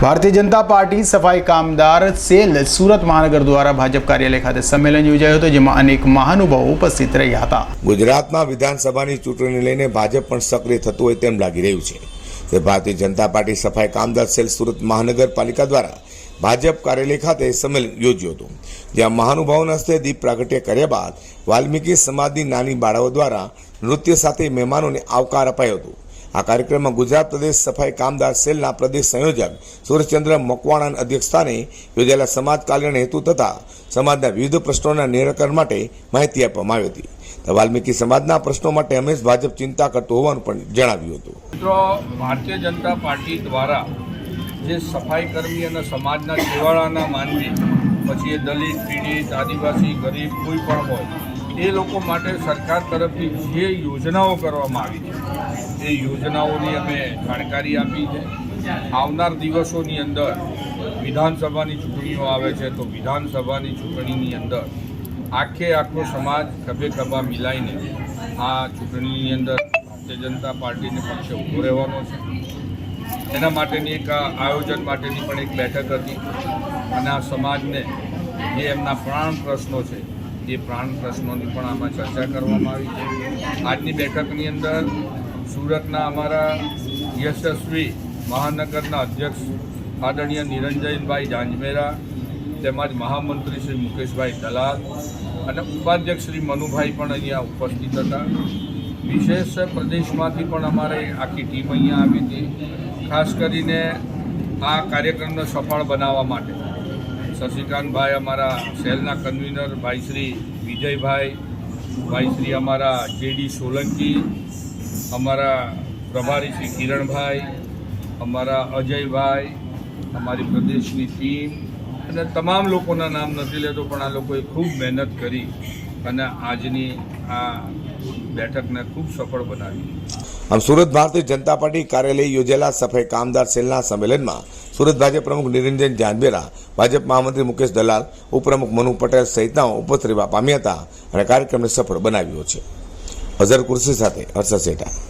Bharatiya Janata party સફાઈ કામદાર cell Surat મહાનગર દ્વારા ભાજપ કાર્યાલય ખાતે સંમેલન યોજાયું હતું, જેમાં અનેક મહાનુભાવો ઉપસ્થિત રહ્યા હતા. ગુજરાતમાં વિધાનસભાની ચૂંટણીને લઈને ભાજપ પણ સક્રિય થતું હોય તેમ લાગી રહ્યું છે. તે ભારતીય જનતા પાર્ટી સફાઈ કામદાર સેલ સુરત મહાનગરપાલિકા દ્વારા ભાજપ કાર્યાલય ખાતે સંમેલન યોજ્યું હતું. જ્યાં મહાનુભાવોના હસ્તે દીપ પ્રાગટ્ય કર્યા બાદ વાલ્મીકી સમાજની નાની બાળાઓ દ્વારા નૃત્ય સાથે મહેમાનોને આવકાર અપાયો હતો. આ કાર્યક્રમમાં ગુજરાત પ્રદેશ સફાઈ કામદાર સેલના પ્રદેશ સંયોજક સુરેશચંદ્ર મકવાણાના અધ્યક્ષસ્થાને યોજાયેલા સમાજ કલ્યાણ હેતુ તથા સમાજના વિવિધ પ્રશ્નોના નિરાકરણ માટે માહિતી આપવામાં આવી હતી. તો વાલ્મીકી સમાજના પ્રશ્નો માટે હંમેશ ભાજપ ચિંતા કરતું હોવાનું પણ જણાવ્યું હતું. મિત્રો, ભારતીય જનતા પાર્ટી દ્વારા જે સફાઈ કર્મી અને સમાજના છેવાડાના માનવી, પછી એ દલિત, પીડિત, આદિવાસી, ગરીબ, કોઈ પણ હોય એ લોકો માટે સરકાર તરફથી જે યોજનાઓ કરવામાં આવી છે, એ યોજનાઓની અમે જાણકારી આપી છે. આવનાર દિવસોની અંદર વિધાનસભાની ચૂંટણીઓ આવે છે, તો વિધાનસભાની ચૂંટણીની અંદર આખે આખો સમાજ ખભે ખભા મિલાઈને આ ચૂંટણીની અંદર ભારતીય જનતા પાર્ટીને પક્ષે ઊભો રહેવાનો છે. એના માટેની એક આયોજન માટેની પણ એક બેઠક હતી. અને આ સમાજને જે એમના પ્રાણ પ્રશ્નો છે એ પ્રાણ પ્રશ્નોની પણ આમાં ચર્ચા કરવામાં આવી છે. આજની બેઠકની અંદર સુરતના અમારા યશસ્વી મહાનગરના અધ્યક્ષ આદરણીય નિરંજનભાઈ જાંજમેરા તેમજ મહામંત્રી શ્રી મુકેશભાઈ દલાલ અને ઉપાધ્યક્ષ શ્રી મનુભાઈ પણ અહીંયા ઉપસ્થિત હતા. વિશેષ પ્રદેશમાંથી પણ અમારે આખી ટીમ અહીંયા આવી હતી. ખાસ કરીને આ કાર્યક્રમને સફળ બનાવવા માટે. શશિકાંતભાઈ અમારા સેલના કન્વીનર ભાઈ શ્રી વિજયભાઈ, ભાઈ શ્રી અમારા જેડી સોલંકી, અમારા પ્રભારી શ્રી કિરણભાઈ, અમારા અજયભાઈ, અમારી પ્રદેશની ટીમ અને તમામ લોકોના નામ નથી લેતો, પણ આ લોકોએ ખૂબ મહેનત કરી અને આજની આ બેઠકને ખૂબ સફળ બનાવી. આમ સુરત ભારતીય જનતા પાર્ટી કાર્યાલય યોજેલા સફાઈ કામદાર સેલના સંમેલનમાં સુરત ભાજપ પ્રમુખ નિરંજન જાનબેરા ભાજપ મહામંત્રી મુકેશ દલાલ, ઉપપ્રમુખ મનુ પટેલ સહિતના ઉપસ્થિત રહેવા પામ્યા હતા અને કાર્યક્રમને સફળ બનાવ્યો છે. અઝર કુર્સી સાથે હર્ષદ સેઠા.